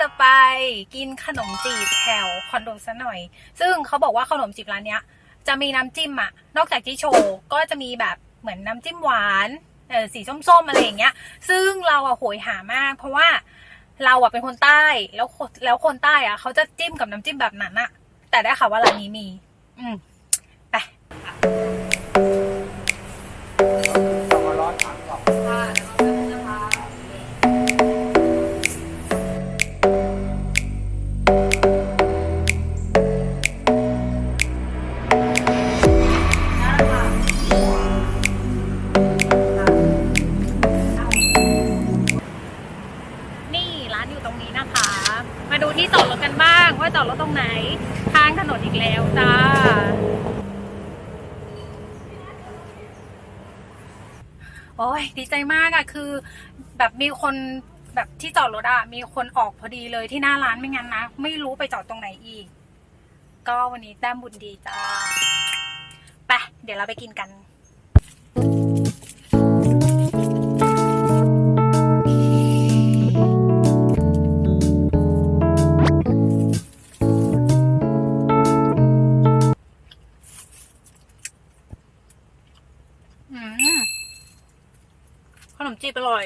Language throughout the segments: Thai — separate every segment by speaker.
Speaker 1: จะไปกินขนมจีบแถวคอนโดซะหน่อย ซึ่งเขาบอกว่าขนมจีบร้านเนี้ย จะมีน้ำจิ้มอะนอกจากที่โชว์ก็จะมีแบบเหมือนน้ำจิ้มหวานเออสีส้มๆอะไรอย่างเงี้ย ซึ่งเราอะโหยหามาก เพราะว่าเราอะเป็นคนใต้แล้วแล้วคนใต้อะเขาจะจิ้มกับน้ำจิ้มแบบนั้นอะแต่ได้ข่าวว่าร้านนี้มี อืม
Speaker 2: มา
Speaker 1: ดูที่จอดรถกันบ้าง ว่าจอดรถตรงไหนข้างถนนอีกแล้วจ้าโอ้ยดีใจมากอะคือแบบมีคนแบบที่จอดรถอะมีคนออกพอดีเลยที่หน้าร้านไม่งั้นนะ ไม่รู้ไปจอดตรงไหนอีก ก็วันนี้แต้มบุญดีจ้าไปเดี๋ยวเราไปกินกัน ขนมจีบอร่อย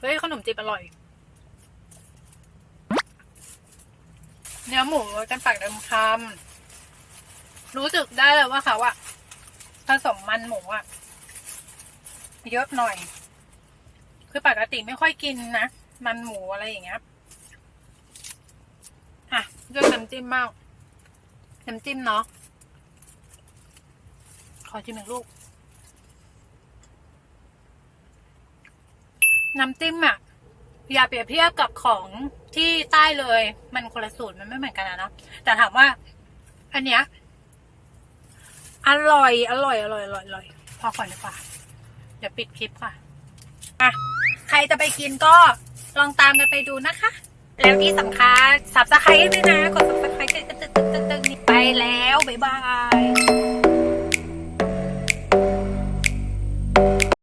Speaker 1: เฮ้ยขนมจีบอร่อย เนื้อหมูกันปากเดิมคำรู้สึกได้เลยว่าเขาอะผสมมันหมูอะเยอะหน่อย คือปกติไม่ค่อยกินนะ มันหมูอะไรอย่างเงี้ยอะเลือกน้ำจิ้มมากน้ำจิ้มเนาะขอชิมหนึ่งลูก น้ำจิ้มอะอย่าเปรียบเทียบกับของที่ใต้เลย มันคนละสูตรมันไม่เหมือนกันนะเนาะแต่ถามว่า อันเนี้ยอร่อย อร่อย อร่อย อร่อย อร่อย พอก่อนดีกว่า เดี๋ยวปิดคลิปค่ะอะ ใครจะไปกินก็ลองตามกันไปดูนะคะ แล้วที่สำคัญสับสไครต์ด้วยนะ กดสับสไครต์ตึ๊ดตึ๊ดตึ๊ดตึ๊ดไปแล้ว บ๊ายบาย